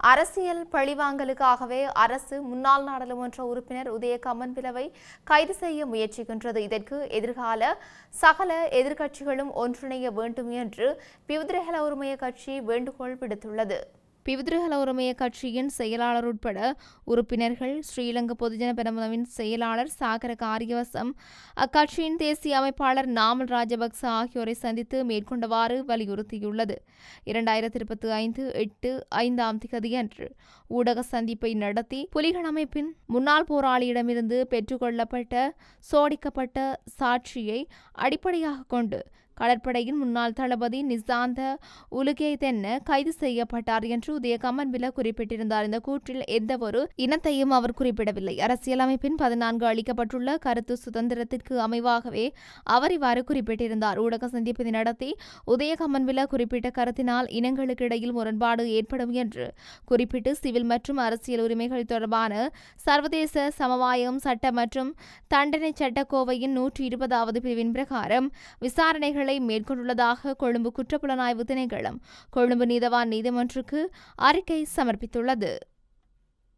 அரசியல் பழிவாங்கலுக்காகவே அரசு முன்னாள் நாடாளுமன்ற உறுப்பினர் உதய கமன்பிலவை கைது செய்ய முயற்சிக்கின்றது. இதற்கு எதிர்கால சகல எதிர்க்கட்சிகளும் ஒன்றிணைய வேண்டும் என்று பிவுதிரகல உரிமைய கட்சி வேண்டுகோள் விடுத்துள்ளது. பிவிதிரகல உரிமைய கட்சியின் செயலாளர் உட்பட உறுப்பினர்கள் ஸ்ரீலங்கா பொதுஜன பெரமுனவின் செயலாளர் சாகர காரியவசம் அக்கட்சியின் தேசிய அமைப்பாளர் நாமல் ராஜபக்ச ஆகியோரை சந்தித்து மேற்கொண்டவாறு வலியுறுத்தியுள்ளது. இரண்டாயிரத்தி இருபத்தி ஐந்து எட்டு ஐந்தாம் திகதியன்று ஊடக சந்திப்பை நடத்தி புலிகள் அமைப்பின் முன்னாள் போராளியிடமிருந்து பெற்றுக்கொள்ளப்பட்ட சோடிக்கப்பட்ட சாட்சியை அடிப்படையாக கொண்டு கடற்படையின் முன்னாள் தளபதி நிசாந்த உலுகேதென்ன கைது செய்யப்பட்டார் என்று உதய கமன்பில குறிப்பிட்டிருந்தார். இந்த கூற்றில் எந்தவொரு இனத்தையும் அவர் குறிப்பிடவில்லை. அரசியலமைப்பின் பதினான்கு அளிக்கப்பட்டுள்ள கருத்து சுதந்திரத்திற்கு அமைவாகவே அவர் இவ்வாறு குறிப்பிட்டிருந்தார். ஊடக சந்திப்பை நடத்தி உதய கமன்பில குறிப்பிட்ட கருத்தினால் இனங்களுக்கு இடையில் முரண்பாடு ஏற்படும் என்று குறிப்பிட்டு சிவில் மற்றும் அரசியல் உரிமைகள் தொடர்பான சர்வதேச சமவாயம் சட்ட மற்றும் தண்டனை சட்டக்கோவையின் நூற்றி இருபதாவது பிரிவின் பிரகாரம் விசாரணைகளை மேற்கொண்டுள்ளதாக கொழும்பு குற்றப்புலனாய்வு திணைக்களம் கொழும்பு நீதவான் நீதிமன்றுக்கு அறிக்கை சமர்ப்பித்துள்ளது.